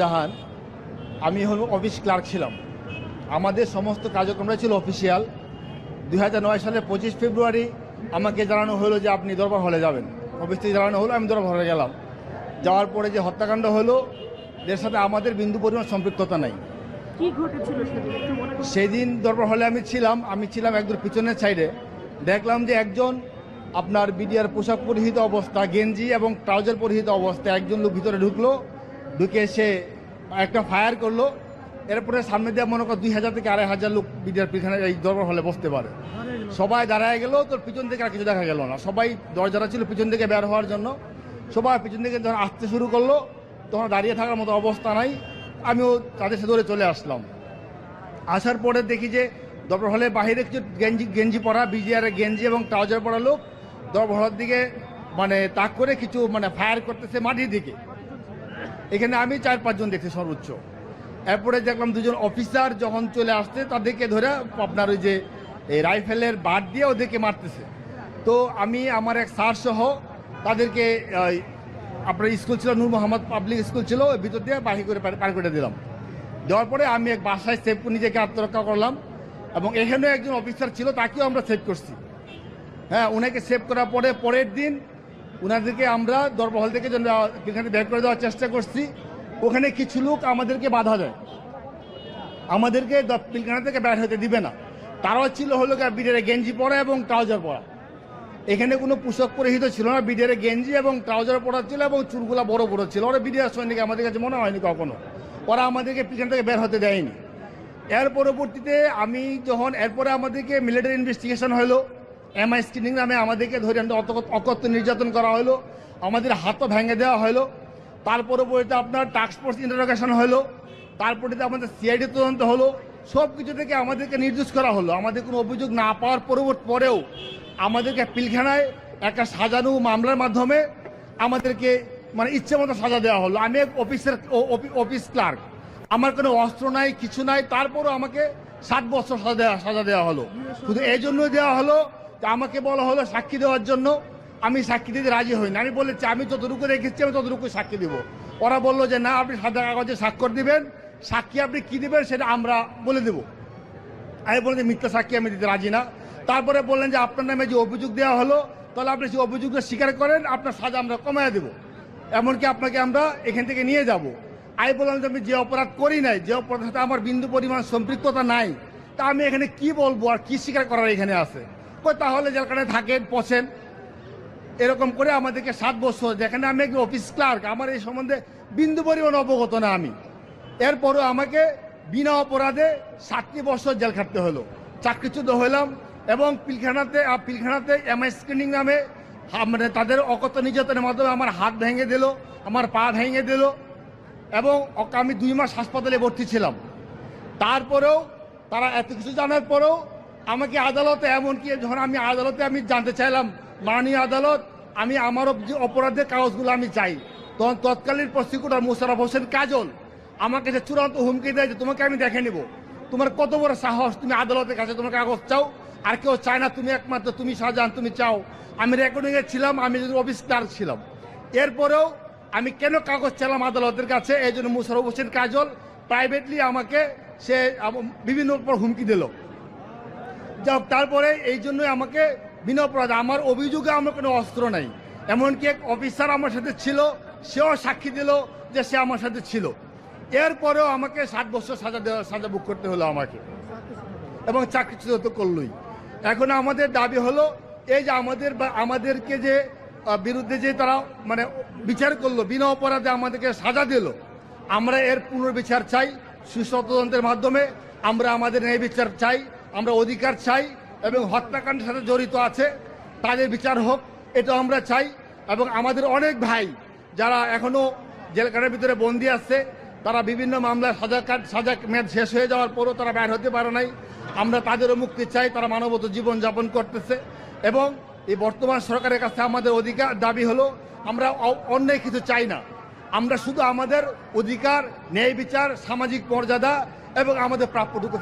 জাহান আমি হল office clerk ছিলাম। আমাদের সমস্ত কার্যক্রমটা ছিল অফিসিয়াল দুই সালের পঁচিশ ফেব্রুয়ারি আমাকে জানানো হলো যে আপনি দরবার হলে যাবেন। অফিস থেকে জানানো হলো আমি দরবার হলে গেলাম। যাওয়ার পরে যে হত্যাকাণ্ড হলো এর সাথে আমাদের বিন্দু পরিমাণ সম্পৃক্ততা নাই। সেদিন? দরবার হলে আমি ছিলাম আমি ছিলাম একদম পিছনের সাইডে দেখলাম যে একজন আপনার বিডিআর পোশাক পরিহিত অবস্থা গেঞ্জি এবং ট্রাউজার পরিহিত অবস্থা একজন লোক ভিতরে ঢুকলো। ঢুকে সে একটা ফায়ার করল। এরপরে সামনে দিয়ে মনে কর দুই হাজার থেকে আড়াই হাজার লোক বিডিআর পিছনে এই দরবার হলে বসতে পারে। সবাই দাঁড়ায় গেল, তোর পিছন থেকে আর কিছু দেখা গেল না। সবাই দরজাটা ছিল পিছন থেকে বের হওয়ার জন্য। সবাই পিছন থেকে যখন আসতে শুরু করল, তখন দাঁড়িয়ে থাকার মতো অবস্থা নাই। আমিও তাদের সাথে ধরে চলে আসলাম। আসার পরে দেখি যে দরবার হলে বাইরে কিছু গেঞ্জি গেঞ্জি পরা, বিজিআর গেঞ্জি এবং ট্রাউজার পরা লোক দরবার হলের দিকে মানে তাক করে কিছু মানে ফায়ার করতেছে মাটির দিকে। এখানে আমি চার, পাঁচজন দেখছি সর্বোচ্চ। এরপরে দেখলাম দুজন অফিসার যখন চলে আসছে, তাদেরকে ধরে আপনার ওই যে রাইফেলের বাদ দিয়ে ওদেরকে মারতেছে। তো আমি, আমার এক স্যার সহ তাদেরকে আপনার স্কুল ছিল নূর মোহাম্মদ পাবলিক স্কুল ছিল, ওই ভিতর দিয়ে বাহির করে পার করে দিলাম। দেওয়ার পরে আমি এক বাসায় সেভ নিজেকে আত্মরক্ষা করলাম এবং এখানেও একজন অফিসার ছিল, তাকেও আমরা সেভ করছি। হ্যাঁ ওনাকে সেভ করার পরে পরের দিন ওনাদেরকে আমরা দরবহল থেকে এখানে বের করে দেওয়ার চেষ্টা করছি, ওখানে কিছু লোক আমাদেরকে বাধা দেয়। আমাদেরকে পিলখানা থেকে বের হতে দিবে না। তারাও ছিল হলো বিডের গেঞ্জি পরা এবং ট্রাউজার পরা। এখানে কোনো পোশাক পরিহিত ছিল না বিডিআর গেঞ্জি এবং ট্রাউজার পরা ছিল এবং চুলগুলা বড় বড় ছিল। ওরা বিডিআর সৈনিক আমাদের কাছে মনে হয়নি কখনো। ওরা আমাদেরকে পিছন থেকে বের হতে দেয়নি। এর পরবর্তীতে আমি যখন এরপরে আমাদেরকে মিলিটারি ইনভেস্টিগেশন হলো। এমআই স্ক্রিনিং নামে আমাদেরকে ধরে অকথ্য নির্যাতন করা হলো। আমাদের হাতও ভেঙে দেওয়া হলো। তার পরবর্তীতে আপনার টাস্ক ফোর্স ইন্টারোগেশন হলো। তারপরে আমাদের সিআইডি তদন্ত হলো। সব কিছু থেকে আমাদেরকে নির্দেশ করা হলো। আমাদের কোনো অভিযোগ না পাওয়ার পরবর্তী পরেও আমাদেরকে পিলখানায় একটা সাজানো মামলার মাধ্যমে আমাদেরকে মানে ইচ্ছে মতো সাজা দেওয়া হলো। আমি এক অফিসের অফি- অফিস ক্লার্ক আমার কোনো অস্ত্র নাই, কিছু নাই। তারপরও আমাকে সাত বছর সাজা দেওয়া সাজা দেওয়া হলো। শুধু এই জন্যই দেওয়া হলো যে আমাকে বলা হলো সাক্ষী দেওয়ার জন্য। আমি সাক্ষী দিতে রাজি হইনি আমি বলেছি, আমি যতটুকু রেখেছি, আমি ততটুকু সাক্ষী দিব। ওরা বলল যে, না, আপনি সাদা কাগজে স্বাক্ষর দিবেন। সাক্ষী আপনি কি দিবেন সেটা আমরা বলে দেবো। আমি বললাম যে, মিথ্যা সাক্ষী আমি দিতে রাজি না। তারপরে বললেন যে, আপনার নামে যে অভিযোগ দেওয়া হলো, তাহলে আপনি সেই অভিযোগটা স্বীকার করেন, আপনার সাজা আমরা কমায় দেবো। এমনকি আপনাকে আমরা এখান থেকে নিয়ে যাব। আমি বললাম যে, আমি যে অপরাধ করি নাই, যে অপরাধের সাথে আমার বিন্দু পরিমাণ সম্পৃক্ততা নাই, তা আমি এখানে কি বলব আর কি স্বীকার করার এখানে আছে? কই তাহলে যেখানে থাকেন পছেন এরকম করে আমাদেরকে সাত বছর, যেখানে আমি একজন অফিস ক্লার্ক আমার এই সম্বন্ধে বিন্দু পরিমাণ অবগত না আমি। এরপরও আমাকে বিনা অপরাধে সাতটি বছর জেল খাটতে হলো। চাকরিচ্যুত হলাম এবং পিলখানাতে পিলখানাতে এমআই স্ক্রিনিং নামে মানে তাদের অকত নির্যাতনের মাধ্যমে আমার হাত ভেঙে দিল, আমার পা ভেঙে দিল এবং আমি দুই মাস হাসপাতালে ভর্তি ছিলাম। তারপরেও তারা এত কিছু জানার পরেও আমাকে আদালতে, এমনকি যখন আমি আদালতে আমি জানতে চাইলাম, মাননীয় আদালত, আমি আমার যে অপরাধের কাগজগুলো আমি চাই। তখন তৎকালীন প্রসিকিউটর মুশারফ হোসেন কাজল আমাকে যে চূড়ান্ত হুমকি দেয় যে তোমাকে আমি দেখে নিব। তোমার কত বড় সাহস তুমি আদালতের কাছে তোমার কাগজ চাও? আর কেউ চায় না তুমি একমাত্র তুমি শাহজাহান তুমি চাও। আমি রেকর্ডিং এ ছিলাম, আমি যদি অফিস ক্লার্ক ছিলাম। এরপরেও আমি কেন কাগজ চাইলাম আদালতের কাছে? এই জন্য মুশারফ হোসেন কাজল প্রাইভেটলি আমাকে সে বিভিন্ন উপর হুমকি দিল। যা তারপরে এই জন্যই আমাকে বিনা অপরাধ, আমার অভিযোগে আমার কোনো অস্ত্র নাই। এমনকি এক অফিসার আমার সাথে ছিল, সেও সাক্ষী দিল যে সে আমার সাথে ছিল। এরপরেও আমাকে সাত বছর সাজা দেওয়া, সাজা বুক করতে হলো আমাকে। এবং চাকরিচ্যুত তো করলই। এখন আমাদের দাবি হলো, এই যে আমাদের বা- আমাদেরকে যে বিরুদ্ধে যে তারা মানে বিচার করল, বিনা অপরাধে আমাদেরকে সাজা দিল, আমরা এর পুনর্বিচার চাই সুস্থ তদন্তের মাধ্যমে, আমরা আমাদের ন্যায় বিচার চাই আমরা অধিকার চাই এবং হত্যাকাণ্ডের সাথে জড়িত আছে, তাদের বিচার হোক এটা আমরা চাই। এবং আমাদের অনেক ভাই যারা এখনও জেলখানার ভিতরে বন্দি আছে, তারা বিভিন্ন মামলায় সাজা সাজা মেয়াদ শেষ হয়ে যাওয়ার পরও তারা বের হতে পারে নাই। আমরা তাদেরও মুক্তি চাই, তারা মানবত জীবন যাপন করতেছে। এবং এই বর্তমান সরকারের কাছে আমাদের অধিকার দাবি হলো, আমরা অন্যায় কিছু চাই না। আমরা শুধু আমাদের অধিকার, ন্যায় বিচার, সামাজিক মর্যাদা এবং আমাদের প্রাপ্যটুকু